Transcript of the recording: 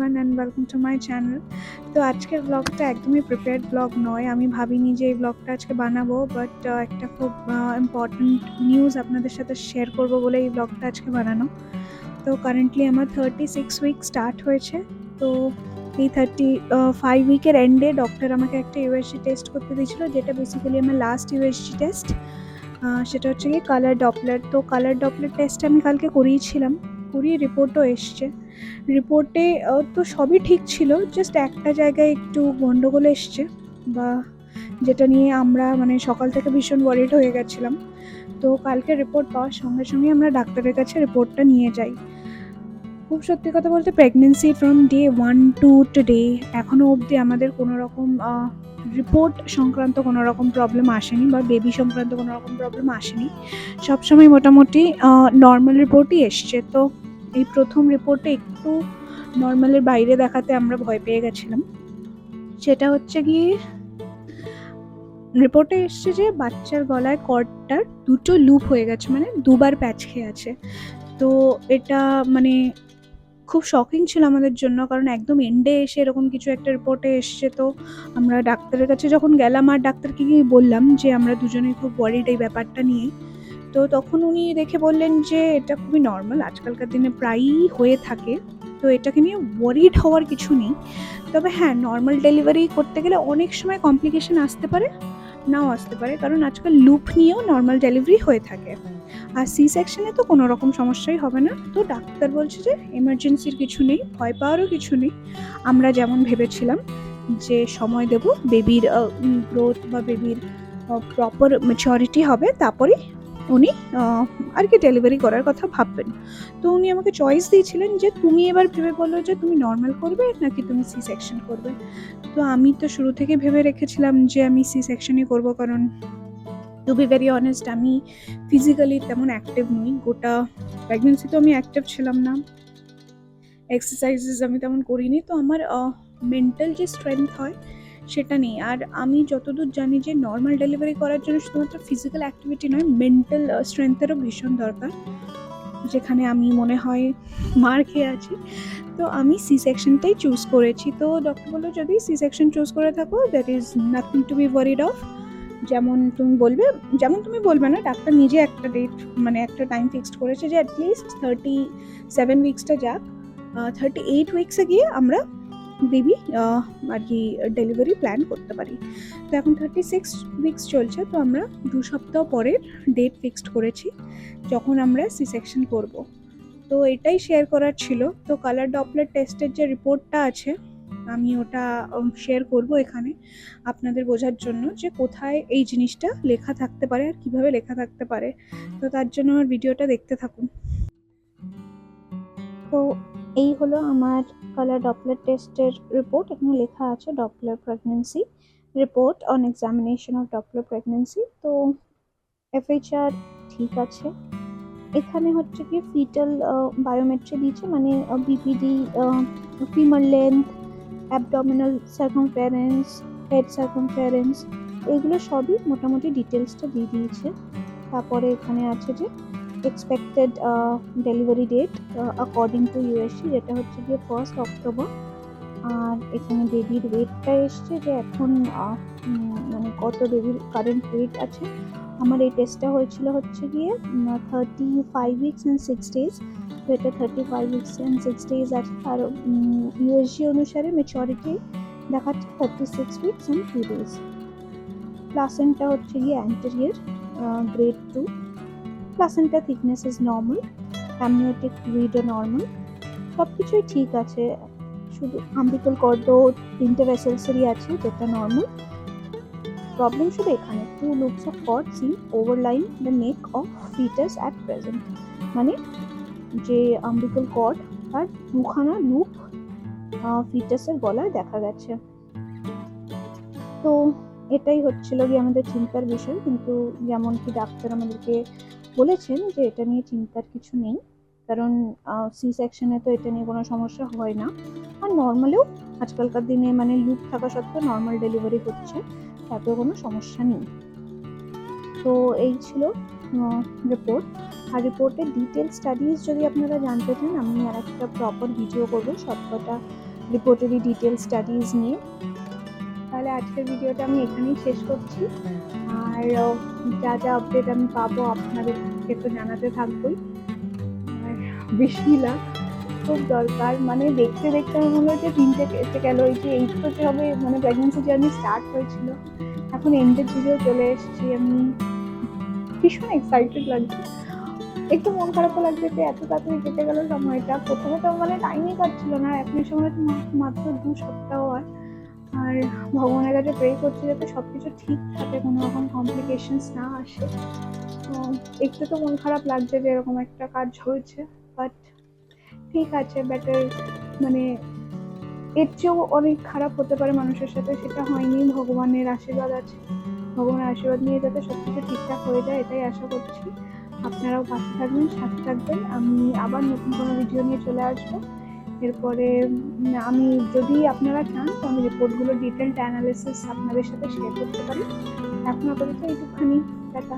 Everyone and welcome to my channel তো আজকের ব্লগটা একদমই প্রিপেয়ার্ড ব্লগ নয়। আমি ভাবিনি যে এই ব্লগটা আজকে বানাবো বাট একটা খুব ইম্পর্ট্যান্ট নিউজ আপনাদের সাথে শেয়ার করব বলে এই ব্লগটা আজকে বানানো। তো কারেন্টলি আমার থার্টি সিক্স উইক স্টার্ট হয়েছে। তো এই থার্টি ফাইভ উইকের এন্ডে ডক্টর আমাকে একটা ইউএসজি টেস্ট করতে দিয়েছিল, যেটা বেসিক্যালি আমার লাস্ট ইউএসজি টেস্ট সেটা হচ্ছে কি কালার ডপলার তো কালার ডপলার টেস্ট আমি কালকে করিয়েছিলাম। করিয়ে রিপোর্টও এসছে। রিপোর্টে তো সবই ঠিক ছিল জাস্ট একটা জায়গায় একটু গণ্ডগোল এসছে বা যেটা নিয়ে আমরা মানে সকাল থেকে ভীষণ ওয়ারিড হয়ে গেছিলাম। তো কালকে রিপোর্ট পাওয়ার সঙ্গে সঙ্গে আমরা ডাক্তারের কাছে রিপোর্টটা নিয়ে যাই। খুব সত্যি কথা বলতে pregnancy from day one to today এখনও অবধি আমাদের কোনো রকম রিপোর্ট সংক্রান্ত কোনো রকম প্রবলেম আসেনি বা বেবি সংক্রান্ত কোনো রকম প্রবলেম আসেনি। সবসময় মোটামুটি নর্মাল রিপোর্টই এসছে। তো এই প্রথম রিপোর্টে একটু নর্মালের বাইরে দেখাতে আমরা ভয় পেয়ে গেছিলাম। সেটা হচ্ছে গিয়ে রিপোর্টে এসছে যে বাচ্চার গলায় কর্ডটার দুটো লুপ হয়ে গেছে মানে দুবার প্যাচ খেয়ে আছে। তো এটা মানে খুব শকিং ছিল আমাদের জন্য, কারণ একদম এন্ডে এসে এরকম কিছু একটা রিপোর্টে এসছে। তো আমরা ডাক্তারের কাছে যখন গেলাম, আর ডাক্তারকে গিয়ে বললাম যে আমরা দুজনেই খুব ওয়ারিড এই ব্যাপারটা নিয়ে তো তখন উনি দেখে বললেন যে, এটা খুবই নর্মাল আজকালকার দিনে প্রায়ই হয়ে থাকে। তো এটাকে নিয়ে ওয়ারিড হওয়ার কিছু নেই। তবে হ্যাঁ নর্মাল ডেলিভারি করতে গেলে অনেক সময় কমপ্লিকেশন আসতে পারে, নাও আসতে পারে। কারণ আজকাল লুপ নিয়েও নর্মাল ডেলিভারি হয়ে থাকে। আর সি সেকশনে তো কোনো রকম সমস্যাই হবে না। তো ডাক্তার বলছে যে এমার্জেন্সির কিছু নেই, ভয় পাওয়ারও কিছু নেই। আমরা যেমন ভেবেছিলাম যে, সময় দেব বেবির গ্রোথ বা বেবির প্রপার ম্যাচরিটি হবে তারপরে উনি আর কি ডেলিভারি করার কথা ভাববেন। তো উনি আমাকে চয়েস দিয়েছিলেন যে তুমি এবার ভেবে বলো যে তুমি নর্মাল করবে নাকি তুমি সি সেকশন করবে। তো আমি তো শুরু থেকে ভেবে রেখেছিলাম যে আমি সি সেকশনই করব কারণ টু বি ভেরি অনেস্ট আমি ফিজিক্যালি তেমন অ্যাক্টিভ নই। গোটা প্রেগনেন্সি তো আমি অ্যাক্টিভ ছিলাম না। এক্সারসাইজেস আমি তেমন করিনি। তো আমার মেন্টাল যে স্ট্রেংথ হয় সেটা নেই। আর আমি যতদূর জানি যে নর্মাল ডেলিভারি করার জন্য শুধুমাত্র ফিজিক্যাল অ্যাক্টিভিটি নয় মেন্টাল স্ট্রেংথেরও ভীষণ দরকার। যেখানে আমি মনে হয় মার খেয়ে আছি। তো আমি সি সেকশনটাই চুজ করেছি। তো ডক্টর বলল, যদি সি সেকশন চুজ করে থাকো that is nothing to be worried of যেমন তুমি বলবে, যেমন তুমি বলবে না, ডাক্তার নিজে একটা ডেট মানে একটা টাইম ফিক্সড করেছে যে অ্যাটলিস্ট থার্টি সেভেন উইক্সটা যাক। থার্টি এইট উইক্সে গিয়ে আমরা বেবি আর কি ডেলিভারি প্ল্যান করতে পারি। তো এখন থার্টি সিক্স উইক্স চলছে, তো আমরা দু সপ্তাহ পরের ডেট ফিক্সড করেছি, যখন আমরা সি সেকশন করব। তো এটাই শেয়ার করার ছিল। তো কালার ডপলার টেস্টের যে রিপোর্টটা আছে, আমি ওটা শেয়ার করব এখানে আপনাদের বোঝার জন্য যে কোথায় এই জিনিসটা লেখা থাকতে পারে আর কীভাবে লেখা থাকতে পারে। তো তার জন্য আমার ভিডিওটা দেখতে থাকুন। তো এই হলো আমার কালার ডপলার টেস্টের রিপোর্ট এখানে লেখা আছে Doppler pregnancy report on examination of Doppler pregnancy তো এফএইচআর ঠিক আছে। এখানে হচ্ছে কি ফিটাল বায়োমেট্রি দিয়েছে মানে BPD femur length abdominal circumference head circumference এগুলো সবই মোটামুটি ডিটেলসটা দিয়ে দিয়েছে। তারপরে এখানে আছে যে expected delivery date according to USC যেটা হচ্ছে গিয়ে ফার্স্ট অক্টোবর আর এখানে বেবির ওয়েটটা এসছে যে এখন মানে কত বেবির কারেন্ট ওয়েট আছে। আমার এই টেস্টটা হয়েছিল হচ্ছে গিয়ে thirty five weeks and six days তো এটা thirty five weeks and six days আছে আর ইউএসজি অনুসারে মেচরিটি দেখাচ্ছে thirty six weeks and two days প্লাসেন্টটা হচ্ছে গিয়ে anterior grade two placenta thickness is normal amniotic ফ্লুইডও normal সব কিছুই ঠিক আছে, শুধু আম্বিকাল কর্ডও তিনটে ভেসেলসেরই আছে, যেটা নর্মাল প্রবলেম শুধু এখানে two loops of cord seen overline the neck of fetus at present মানে যে আম্বিকাল কর্ড তার দুখানা লুপ ফিটাসের গলায় দেখা গেছে। তো এটাই হচ্ছিল গিয়ে আমাদের চিন্তার বিষয়, কিন্তু যেমন কি ডাক্তার আমাদেরকে বলেছেন যে এটা নিয়ে চিন্তার কিছু নেই, কারণ সি সেকশনে তো এটা নিয়ে কোনো সমস্যা হয় না। আর নর্মালেও আজকালকার দিনে মানে লুপ থাকা সত্ত্বেও নর্মাল ডেলিভারি হচ্ছে, তাতেও কোনো সমস্যা নেই। তো এই ছিল রিপোর্ট আর রিপোর্টের ডিটেল স্টাডিজ যদি আপনারা জানতে চান, আমি আর একটা প্রপার ভিডিও করব সবকটা রিপোর্টেরই ডিটেল স্টাডিজ নিয়ে। তাহলে আজকের ভিডিওটা আমি এখানেই শেষ করছি। আর যা যা আপডেট আমি পাবো আপনাদেরকে তো জানাতে থাকবোই। আর বিসমিল্লা খুব দরকার। মানে দেখতে দেখতে আমার মনে হচ্ছে তিনটে এসে গেল। এই যে এই তো হবে মানে প্রেগনেন্সি জার্নি স্টার্ট হয়েছিল, এখন এন্ডের দিকেও চলে এসেছি আমি। ভীষণ এক্সাইটেড লাগছে। একটু মন খারাপও লাগছে যে এত তাড়াতাড়ি কেটে গেল সময়টা। প্রথমে তো মানে টাইমই কাটছিল না। এখন সময় মাত্র দু সপ্তাহ আর আর ভগবানের কাছে প্রে করছি যাতে সব কিছু ঠিক থাকে, কোনো রকম কমপ্লিকেশনস না আসে। তো একটু তো মন খারাপ লাগছে যে এরকম একটা কাজ হয়েছে বাট ঠিক আছে বেটার মানে এর চেয়েও অনেক খারাপ হতে পারে মানুষের সাথে, সেটা হয়নি। ভগবানের আশীর্বাদ আছে। ভগবানের আশীর্বাদ নিয়ে যাতে সব কিছু ঠিকঠাক হয়ে যায়, এটাই আশা করছি। আপনারাও পাশে থাকবেন, সাথে থাকবেন। আমি আবার নতুন কোনো ভিডিও নিয়ে চলে আসব। এরপরে আমি যদি আপনারা চান, তো আমি রিপোর্টগুলো ডিটেলড অ্যানালিসিস আপনাদের সাথে শেয়ার করতে পারি। এখন আপাতত এইটুখানি টাটা।